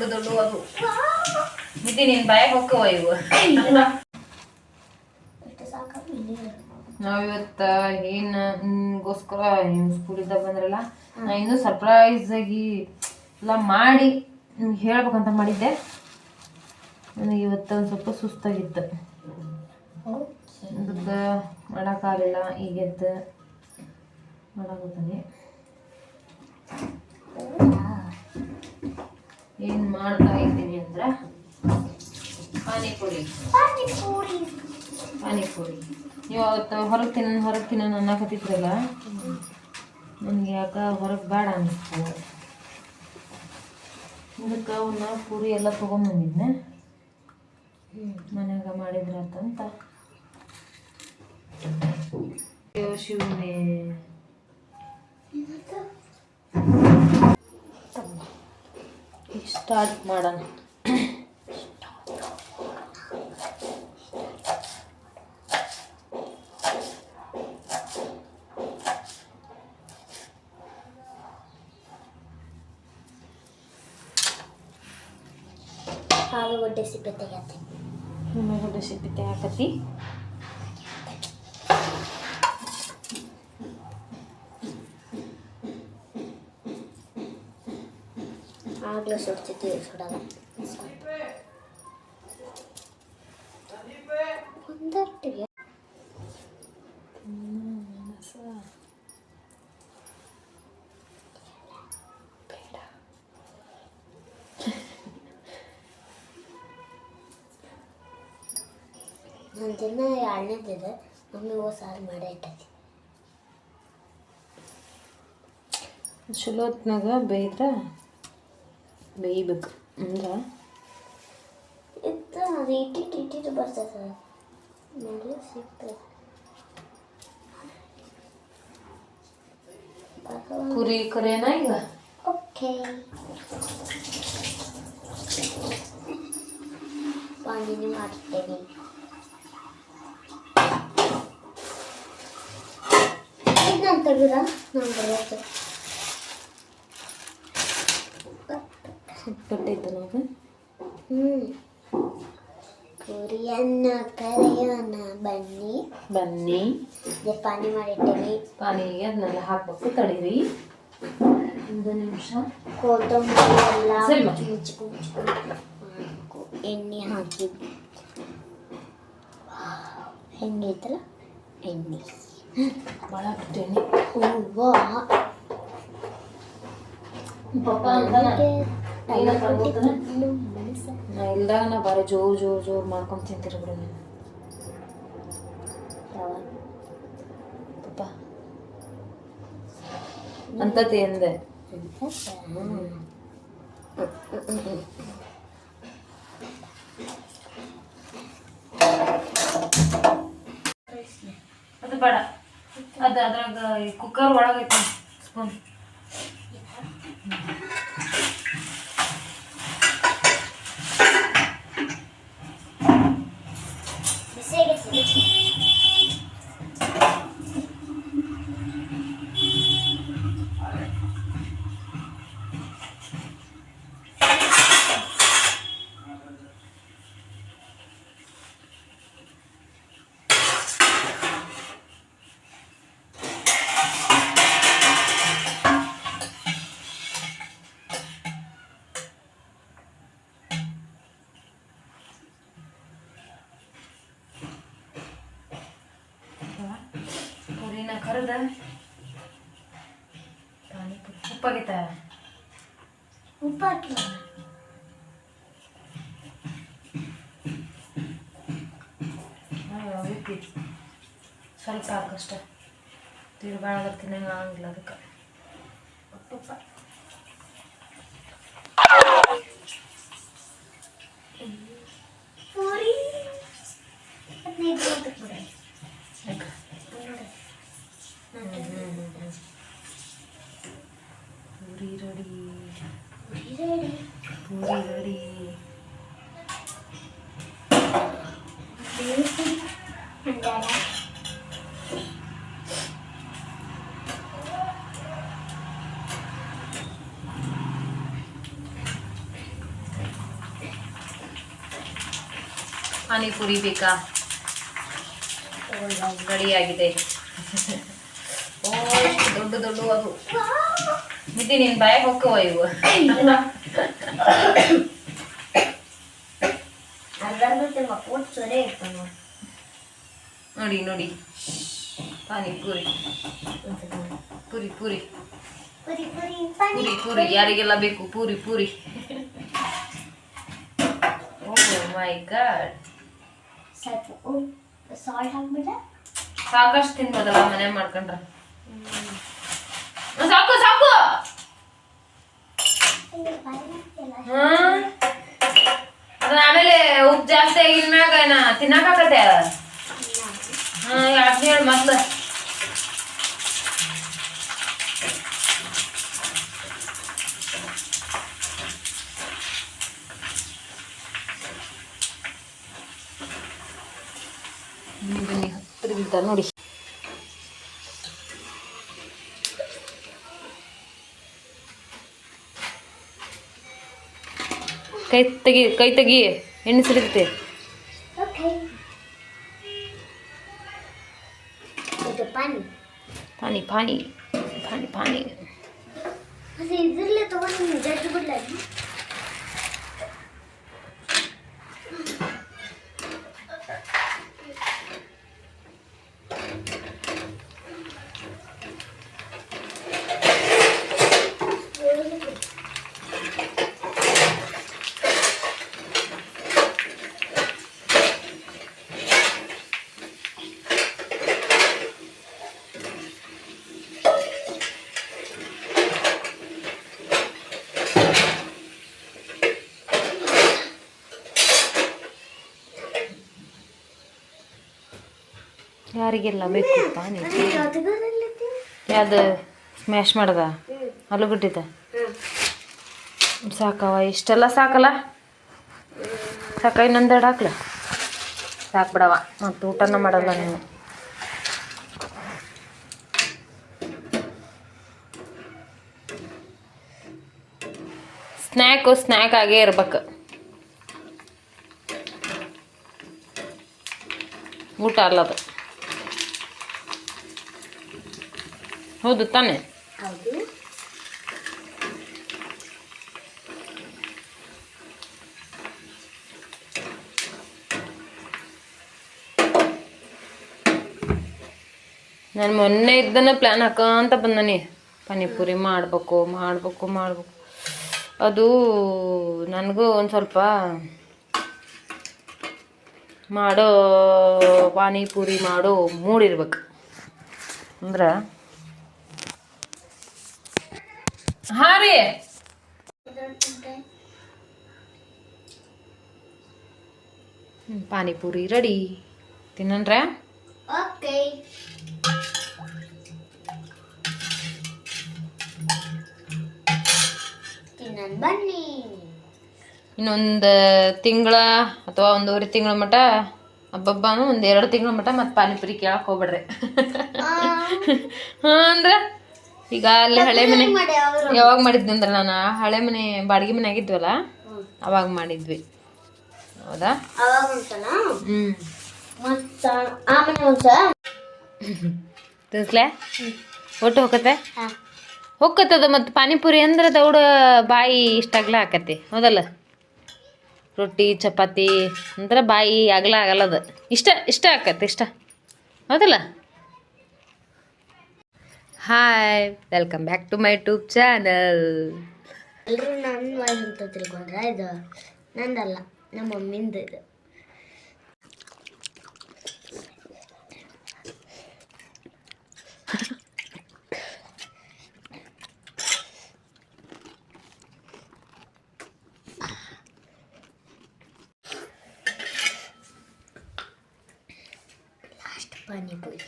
ದೊಡ್ಡ ದೊಡ್ಡ ಅದು. ಬಿದ್ದಿ ನಿನ್ ಇವ ಹೋಕ್ಕವ ಇವು ನಾವಿವತ್ತ ಏನ್ ಗೋಸ್ಕರ ಸ್ಕೂಲಿಂದ ಬಂದ್ರಲ್ಲ ನಾ ಇನ್ನೂ ಸರ್ಪ್ರೈಸ್ ಆಗಿ ಎಲ್ಲ ಮಾಡಿ ನಿಮ್ಗೆ ಹೇಳ್ಬೇಕಂತ ಮಾಡಿದ್ದೆ. ನನಗೆ ಇವತ್ತು ಒಂದು ಸ್ವಲ್ಪ ಸುಸ್ತಾಗಿತ್ತು. ಅದಕ್ಕೆ ಮಾಡೋಕ್ಕಾಗಲಿಲ್ಲ ಈಗ ಎದ್ದು ಮಾಡಾಕತ್ತೀನಿ ಏನು ಮಾಡ್ತಾ ಇದ್ದೀನಿ ಅಂದ್ರೆ ಪಾನಿಪುರಿ. ಪಾನಿಪುರಿ. ಪಾನಿಪುರಿ. ನೀವು ಅವತ್ತು ಹೊರಗೆ ತಿನ್ನ ಹೊರಗೆ ತಿನ್ನೋಣ ಅನ್ನಕತ್ತಿದ್ರಲ್ಲ ನನಗೆ ಯಾಕ ಹೊರಗೆ ಬೇಡ ಅನ್ನಿಸ್ತು ಇದಕ್ಕೆ ಅವನ್ನ ಪೂರಿ ಎಲ್ಲ ತೊಗೊಂಬಂದಿದ್ನೆ ಮನ್ಯಾಗ ಮಾಡಿದ್ರಂತ. ಶಿವನೇ. ಸ್ಟಾರ್ಟ್ ಮಾಡೋಣ ಆಲೂಗಡ್ಡೆ ಸಿಪ್ಪೆ ತೆಗಿಯತ್ತೆ ಉಳ್ಳಾಗಡ್ಡೆ ಸಿಪ್ಪೆ ಹಾಕತಿ ಆಗ್ಲೂ ಸುಡ್ತಿದ್ವಿ ಸುಡಲ್ಲ ಒಂದಟ್ಟಿಗೆ ನಾನು ದಿನ ಅಣ್ಣದಿದೆ ಮಮ್ಮಿ ಓ ಸಾರು ಮಾಡೇ ಇಟ್ಟೈತಿ ಚಲೋ ಹೊತ್ನಾಗ ಬೇಯ್ಬೇಕು ಅಂದ್ರೆ ಇತ್ತು ಅದು ಇಟ್ಟಿಟ್ಟು ಇಟ್ಟಿಟ್ಟು ಬರ್ತದೆ ನೋಡಿ ಸಿಗ್ತದೆ ಕುರಿ ಕರಿಯನ ಈಗ ಓಕೆ ಪಾನಿನಿ ಮಾಡ್ತೇನೆ ಇದು ನಾನು ತೆಗೆದ ಕಟ್ಟೈತೆ ನಾವು ಹ್ಞೂ ಕುರಿಯನ್ನ ಕರೆಯೋಣ ಬನ್ನಿ. ಬನ್ನಿ. ಇದೆ ಪಾನಿ ಮಾಡಿಟ್ಟೇನಿ ಪಾನಿಗೆ ಅದನ್ನೆಲ್ಲ ಹಾಕ್ಬೇಕು ತಡೀರಿ. ಒಂದು ನಿಮಿಷ. ಕೊತ್ತಂಬರಿ ಎಲ್ಲ ಸರಿ ಮಾ. ಮಾಡ್ಬೇಕು ಎಣ್ಣೆ ಹಾಕಿ. ಹೆಂಗೈತಲ್ಲ? ಎಣ್ಣೆ. ಭಾಳ ಬಿಡ್ತೇನೆ ಹೂವ. ಪಪ್ಪ ಅಂತ ನಾ ಇಲ್ದಾಗ ನಾ ಭಾರಿ ಜೋರು ಜೋರು ಜೋರು ಮಾಡ್ಕೊಂಡು ತಿಂತೀರಿ ಬಿಡು ನೀನು. ಪಪ್ಪ. ಅಂತತಿ ಎಂದೆ. ಅದು ಬೇಡ. ಅದು ಅದ್ರಾಗ ಕುಕ್ಕರ್ ಒಳಗೈತಿ ಸ್ಪೂನ್. ಪುರಿನ ಕರೆದ ಪಾನಿಪುರಿ ಉಪ್ಪಾಗಿತ್ತ ಉಪ್ಪು ಹಾಕಿ ಉಪ್ಪಿ ಸ್ವಲ್ಪ ಹಾಕಷ್ಟ ತಿರುಗಾಳ ತಿನ್ನಂಗೆ ಆಗಂಗಿಲ್ಲ ಅದಕ್ಕೆ ಉಪ್ಪ ಪೂರಿ ಹದಿನೈದು ರೂಪಾಯಿ ಬಿಡ ಯಾಕೆ puri ready puri ready puri ready ಅಂದಾರ ಪಾನಿಪುರಿ ಬೇಕಾ? ರೆಡಿಯಾಗಿದೆ. ಓ ದೊಡ್ಡ ದೊಡ್ಡ ಅದು ಮಿತಿ ನೀನ್ ಬಾಯಾಗ ಹೋಗುವ ಇವು. ನೋಡಿ ನೋಡಿ. ಪಾನಿಪುರಿ ಪುರಿ ಪುರಿ. ಪುರಿ ಪುರಿ. ಪೂರಿ ಪೂರಿ. ಯಾರಿಗೆಲ್ಲ ಬೇಕು? Puri puri. Oh my god. ಸ್ವಲ್ಪ ಸಾಲ್ಟ್ ಹಾಕ್ಬಿಟ್ಟ ಸಾಕಷ್ಟು ತಿನ್ಬೋದಲ್ಲ ಮನೆ ಮಾಡ್ಕೊಂಡ್ರೆ. ಸಾಕು ಸಾಕು. ಆಮೇಲೆ ಉಪ್ಪು ಜಾಸ್ತಿ ಆಗಿದ್ಮ್ಯಾಗ ತಿನ್ನಕಾಕತ್ತೆ ಹ್ಮ್ ಯಾಕೆ ಹೇಳಿ ಮೊದ್ಲು ಬನ್ನಿ ಬನ್ನಿ ಬೀಳ್ತಾರೆ ನೋಡಿ. ಕೈ ತೆಗಿ ಕೈ ತೆಗಿ ಎಣ್ಣೆ ಇದು ಪಾನಿ. ಪಾನಿ ಪಾನಿ ಪಾನಿ ಯಾರಿಗೆಲ್ಲ ಬೇಕು ಯಾವ್ದು ಸ್ಮ್ಯಾಶ್ ಮಾಡ್ದ? ಆಲೂಗಡ್ಡಿದ? ಸಾಕವ ಇಷ್ಟೆಲ್ಲ ಸಾಕಲ್ಲ? ಸಾಕ ಇನ್ನೊಂದೆರಡು ಹಾಕ್ಲ? ಸಾಕ್ಬಿಡವ ಮತ್ತು ಊಟನ ಮಾಡಲ್ಲ ನೀನು. ಸ್ನ್ಯಾಕು ಸ್ನ್ಯಾಕ್ ಆಗೇ ಇರ್ಬೇಕು. ಊಟ ಅಲ್ಲದು. ಹೌದು ತಾನೆ ಹೌದು. ನಾನು ಮೊನ್ನೆ ಇದ್ದನ ಪ್ಲ್ಯಾನ್ ಹಾಕಂತ ಬಂದನಿ. ಪಾನಿಪುರಿ ಮಾಡಬೇಕು ಮಾಡಬೇಕು ಮಾಡಬೇಕು. ಅದು ನನಗೂ ಒಂದು ಸ್ವಲ್ಪ ಮಾಡೋ ಪಾನಿಪುರಿ ಮಾಡೋ ಮೂಡಿರ್ಬೇಕು ಅಂದ್ರೆ ಹಾಂ ರೀ ಹ್ಮ್, ಪಾನಿಪುರಿ ರೆಡಿ ತಿನ್ನನ್ರ ಓಕೆ ತಿನ್ನನ್ ಬನ್ನಿ ಇನ್ನೊಂದು ತಿಂಗಳ ಅಥವಾ ಒಂದೂವರೆ ತಿಂಗಳ ಮಟ ಹಬ್ಬಬ್ಬಾನು ಒಂದು ಎರಡು ತಿಂಗಳ ಮಟ ಮತ್ತೆ ಪಾನಿಪುರಿ ಕೇಳಕ್ ಹೋಗ್ಬೇಡ್ರಿ ಹಾ ಅಂದ್ರೆ ಈಗ ಅಲ್ಲಿ ಹಳೆ ಮನೆ ಯಾವಾಗ ಮಾಡಿದ್ವಿ ಅಂದ್ರೆ ನಾನು ಹಳೆ ಮನೆ ಬಾಡಿಗೆ ಮನೆ ಆಗಿದ್ವಲ್ಲ? ಅವಾಗ ಮಾಡಿದ್ವಿ. ಹೌದಾ? ತಿನ್ಸ್ಲೆ? ಒಟ್ಟು ಹೋಗತ್ತೆ? ಹೋಗತ್ತದ ಮತ್ತು ಪಾನಿಪುರಿ ಅಂದ್ರೆ ದೌಡ ಬಾಯಿ ಇಷ್ಟ ಅಗ್ಲ ಹಾಕತಿ ಹೌದಲ್ಲ? ರೊಟ್ಟಿ ಚಪಾತಿ ಅಂದ್ರೆ ಬಾಯಿ ಅಗಲ ಆಗಲ್ಲದ. ಇಷ್ಟ ಇಷ್ಟ ಆಕತಿ ಇಷ್ಟ. ಹೌದಲ್ಲ? Hi welcome back to my tube channel ಎಲ್ಲರೂ ನನ್ನ ವಾಯ್ಸ್ ಅಂತ ತಿಳ್ಕೊಂಡ್ರೆ? ಇದು ನಂದಲ್ಲ, ನಮ್ಮ ಮಮ್ಮಿಂದ ಇದು. ಲಾಸ್ಟ್ ಪಾನಿಪುರಿ